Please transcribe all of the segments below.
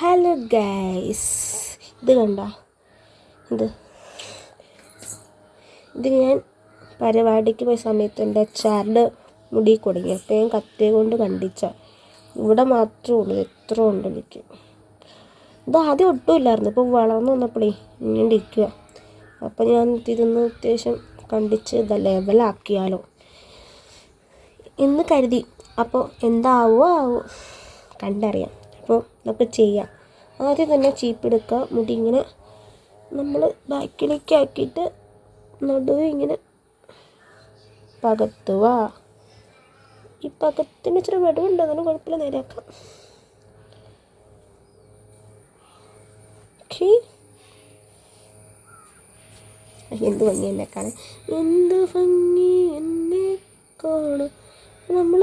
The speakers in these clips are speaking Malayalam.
ഹലോ ഗൈസ് ഇത് കണ്ട? ഇത്. ഇത് ഞാൻ പരിപാടിക്ക് പോയ സമയത്ത് എന്റെ അച്ചാറിന്റെ മുടി കൊടുങ്ങി അപ്പോൾ ഞാൻ കത്തിയെ കൊണ്ട് കണ്ടിച്ച. ഇവിടെ മാത്രമേ ഉള്ളൂ. എത്ര ഉണ്ട് എനിക്ക്. ഇത് ആദ്യം ഒട്ടും ഇല്ലായിരുന്നു. ഇപ്പോൾ വളർന്നു വന്നപ്പോഴേ ഇങ്ങനെ ഇരിക്കുക. അപ്പോൾ ഞാൻ തിരുന്ന് അത്യാവശ്യം കണ്ടിച്ച് ഇത് ലെവലാക്കിയാലോ എന്ന് കരുതി. അപ്പോൾ എന്താവോ ആവോ കണ്ടറിയാം. നമുക്ക് ചെയ്യാം. ആദ്യം തന്നെ ചീപ്പെടുക്കുക മുടി ഇങ്ങനെ നമ്മൾ ബാക്കിലേക്ക് ആക്കിയിട്ട് നടുവ് ഇങ്ങനെ പകത്തുക ഈ പകത്തിന് ഇച്ചിരി വെടവുണ്ട്. അതിന് കുഴപ്പമില്ല. നേരെയാക്കാം എന്ത് ഭംഗി എന്നെ കാണാൻ. എന്ത് ഭംഗി എന്നെ കാണും നമ്മൾ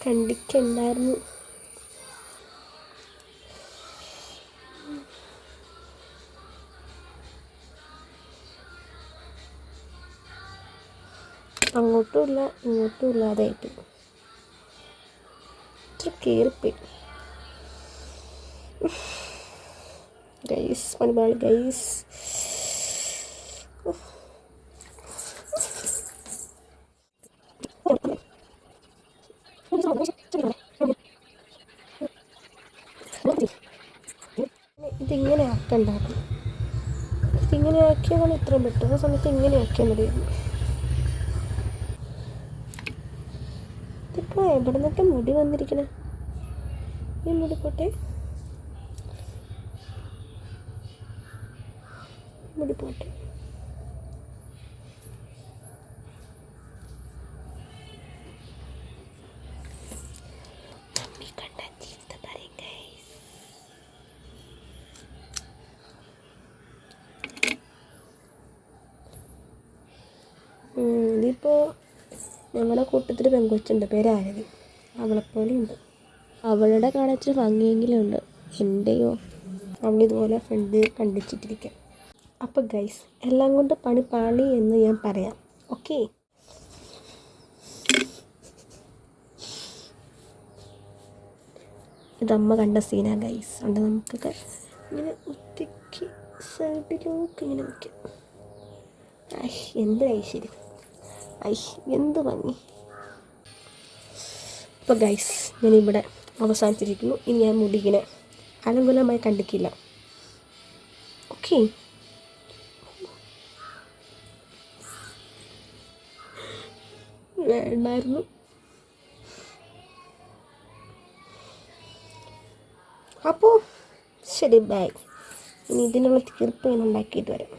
കണ്ടിട്ടുണ്ടായിരുന്നു. അങ്ങോട്ടും ഇല്ല ഇങ്ങോട്ടും ഇല്ലാതായിട്ട്. ഇത്ര കയറിപ്പോയി ഗൈസ് മണിമാളി ഗൈസ്. ഇതിങ്ങനെ ആക്കണ്ടായിരുന്നു. ഇതിങ്ങനെ ആക്കിയതാണ് ഇത്രയും പെട്ടെന്ന് സമയത്ത് ഇങ്ങനെ ആക്കിയാൽ മതിയായിരുന്നു. ഇതിപ്പോൾ എവിടെ നിന്നൊക്കെ മുടി വന്നിരിക്കണേ? ഈ മുടി പോട്ടെ. മുടി പോട്ടെ. ഇതിപ്പോൾ ഞങ്ങളുടെ കൂട്ടത്തിൽ പെങ്കൊച്ചുണ്ട്. പേര് ആരതി. അവളെപ്പോലെ ഉണ്ട് അവളുടെ കാണിച്ച ഭംഗിയെങ്കിലും ഉണ്ട്. എന്റെയോ അവളിതുപോലെ ഫ്രണ്ട് കണ്ടിച്ചിട്ടിരിക്കാം. അപ്പോൾ ഗൈസ് എല്ലാം കൊണ്ട് പണി പാളി എന്ന് ഞാൻ പറയാം. ഓക്കേ ഇതമ്മ കണ്ട സീനാ ഗൈസ് ഉണ്ട് നമുക്കൊക്കെ ഇങ്ങനെ ഒറ്റയ്ക്ക് സൈഡിലോട്ട് ഇങ്ങനെ ഐ എന്ത് ഐശ്വര്യം ഐ എന്ത് ഭംഗി. അപ്പോൾ ഗൈസ് ഞാനിവിടെ അവസാനിച്ചിരിക്കുന്നു. ഇനി ഞാൻ മുടി ഇങ്ങനെ അലങ്കുലമായി കണ്ടിക്കില്ല ഓക്കെ വേണ്ടായിരുന്നു. അപ്പോൾ ശരി ബൈ ഇനി ഇതിനുള്ള തീർപ്പ് ഞാൻ ഉണ്ടാക്കിയിട്ട് വരാം.